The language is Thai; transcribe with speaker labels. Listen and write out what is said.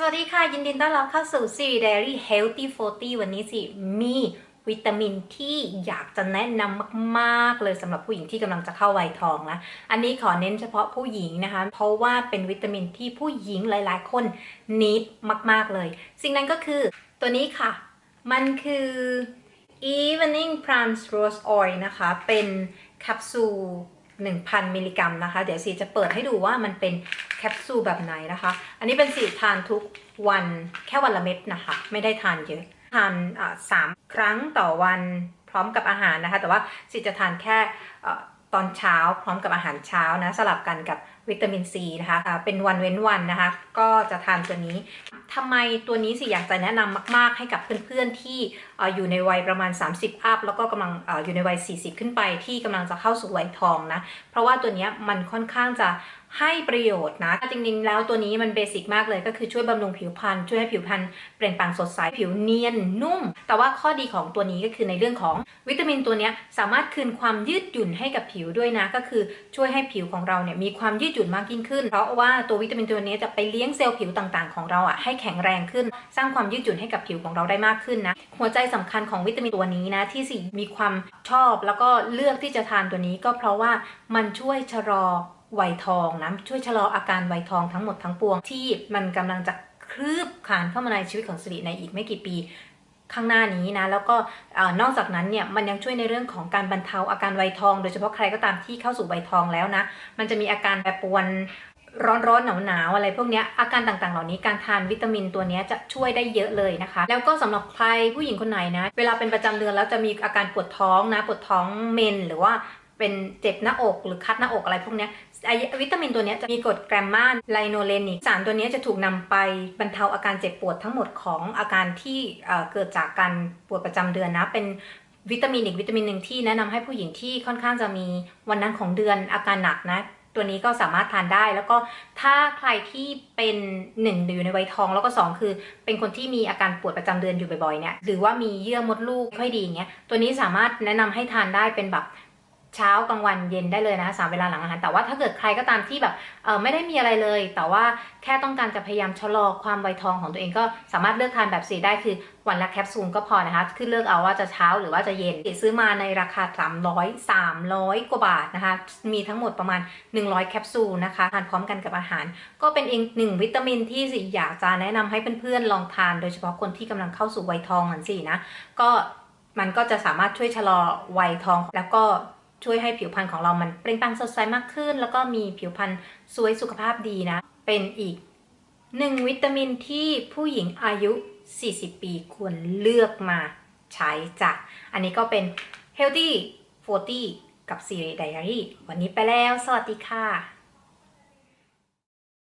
Speaker 1: สวัสดีค่ะ ยินดีต้อนรับเข้าสู่ซีรีส์ Diary Healthy 40 วันนี้สิมีวิตามินที่อยากจะแนะนำมาก ๆ เลยสำหรับผู้หญิงที่กำลังจะเข้าวัยทองนะอันนี้ขอเน้นเฉพาะผู้หญิงนะคะ เพราะว่าเป็นวิตามินที่ผู้หญิงหลายๆ คนนิดมาก ๆ เลย สิ่งนั้นก็คือตัวนี้ค่ะ มันคือ Evening Prime Rose Oil นะคะ เป็นแคปซูล 1,000 มิลลิกรัมนะคะ เดี๋ยวสีจะเปิดให้ดูว่ามันเป็นแคปซูลแบบไหนนะคะ อันนี้เป็นสีทานทุกวันแค่วันละเม็ดนะคะ ไม่ได้ทานเยอะ ทานสามครั้งต่อวันพร้อมกับอาหารนะคะ แต่ว่าสีจะทานแค่ตอนเช้าพร้อมกับอาหารเช้านะสลับกันกับ วิตามินซีนะคะเป็นวันเว้นวันนะคะ ก็จะทานตัวนี้ทำไมตัวนี้สิอยากจะแนะนำมาก ๆ ให้กับเพื่อนๆที่อยู่ในวัยประมาณ 30 อัพแล้วก็กำลังอยู่ในวัย 40 ขึ้นไปที่กำลังจะเข้าสู่วัยทองนะ เพราะว่าตัวนี้มันค่อนข้างจะให้ประโยชน์นะจริงๆแล้วตัวนี้มันเบสิกมากเลยก็คือช่วยบำรุงผิวพรรณช่วยให้ผิวพรรณเปล่งปลั่งสดใสผิวเนียนนุ่ม แต่ว่าข้อดีของตัวนี้ก็คือในเรื่องของวิตามินตัวนี้สามารถคืนความยืดหยุ่นให้กับผิวด้วยนะ ก็คือช่วยให้ผิวของเราเนี่ยมีความยืดหยุ่นมากยิ่งขึ้น เพราะว่าตัววิตามินตัวนี้จะไปเลี้ยงเซลล์ผิวต่างๆ ของเราอะให้แข็งแรงขึ้น สร้างความยืดหยุ่นให้กับผิวของเราได้มากขึ้นนะ หัวใจสำคัญของวิตามินตัวนี้นะที่สิมีความชอบแล้วก็เลือกที่จะทานตัวนี้ก็เพราะว่ามันช่วยชะลอวัยทองนะช่วยชะลออาการวัยทองทั้งหมดทั้งปวงที่มันกำลังจะคลืบคลานเข้ามาในชีวิตของสิริในอีกไม่กี่ปี ข้างหน้านี้นะแล้วก็นอกจากนั้นเนี่ยมันยังช่วยในเรื่องของการบรรเทาอาการวัยทอง โดยเฉพาะใครก็ตามที่เข้าสู่วัยทองแล้วนะ มันจะมีอาการแปรปรวนร้อนร้อนหนาวหนาวๆอะไรพวกนี้อาการต่างๆ เหล่านี้การทานวิตามินตัวนี้จะช่วยได้เยอะเลยนะคะ แล้วก็สำหรับใครผู้หญิงคนไหนนะ เวลาเป็นประจำเดือนแล้วจะมีอาการปวดท้องนะ ปวดท้องเมนหรือว่า เป็นเจ็บหน้าอกหรือคัดหน้าอกอะไรพวกนี้วิตามินตัวนี้จะมีกรดแกรมมาไลโนเลนิกสารตัวนี้จะถูกนำไปบรรเทาอาการเจ็บปวดทั้งหมดของอาการที่เกิดจากการปวดประจำเดือนนะเป็นวิตามินอีกวิตามินหนึ่งที่แนะนำให้ผู้หญิงที่ค่อนข้างจะมีวันนั้นของเดือนอาการหนักนะ ตัวนี้ก็สามารถทานได้ แล้วก็ถ้าใครที่เป็นหนึ่งอยู่ในวัยทองแล้วก็สองคือ เป็นคนที่มีอาการปวดประจำเดือนอยู่บ่อยๆเนี่ยหรือว่ามีเยื่อมดลูกค่อยดีอย่างเงี้ยตัวนี้สามารถแนะนำให้ทานได้เป็นแบบ เช้ากลางวันเย็นได้เลยนะสามเวลาหลังอาหาร แต่ว่าถ้าเกิดใครก็ตามที่แบบเออไม่ได้มีอะไรเลย แต่ว่าแค่ต้องการจะพยายามชะลอความไวทองของตัวเองก็สามารถเลือกทานแบบสีได้คือวันละแคปซูลก็พอนะคะคือเลือกเอาว่าจะเช้าหรือว่าจะเย็นซื้อมาในราคา 300 300 กว่าบาทนะคะ มีทั้งหมดประมาณ 100 แคปซูลนะคะทานพร้อมกันกับอาหาร ก็เป็นอีกหนึ่งวิตามินที่สิอยากจะแนะนำให้เพื่อนๆลองทาน โดยเฉพาะคนที่กำลังเข้าสู่วัยทองนั่นสินะก็มันก็จะสามารถช่วยชะลอวัยทองแล้วก็ ช่วยให้ผิวพรรณของเรามันเปล่งปลั่งสดใสมากขึ้น แล้วก็มีผิวพรรณสวยสุขภาพดีนะ เป็นอีกหนึ่งวิตามินที่ผู้หญิงอายุ 40 ปีควรเลือกมาใช้จ้ะ อันนี้ก็เป็น Healthy 40 กับ Siri Diary วันนี้ไปแล้ว สวัสดีค่ะ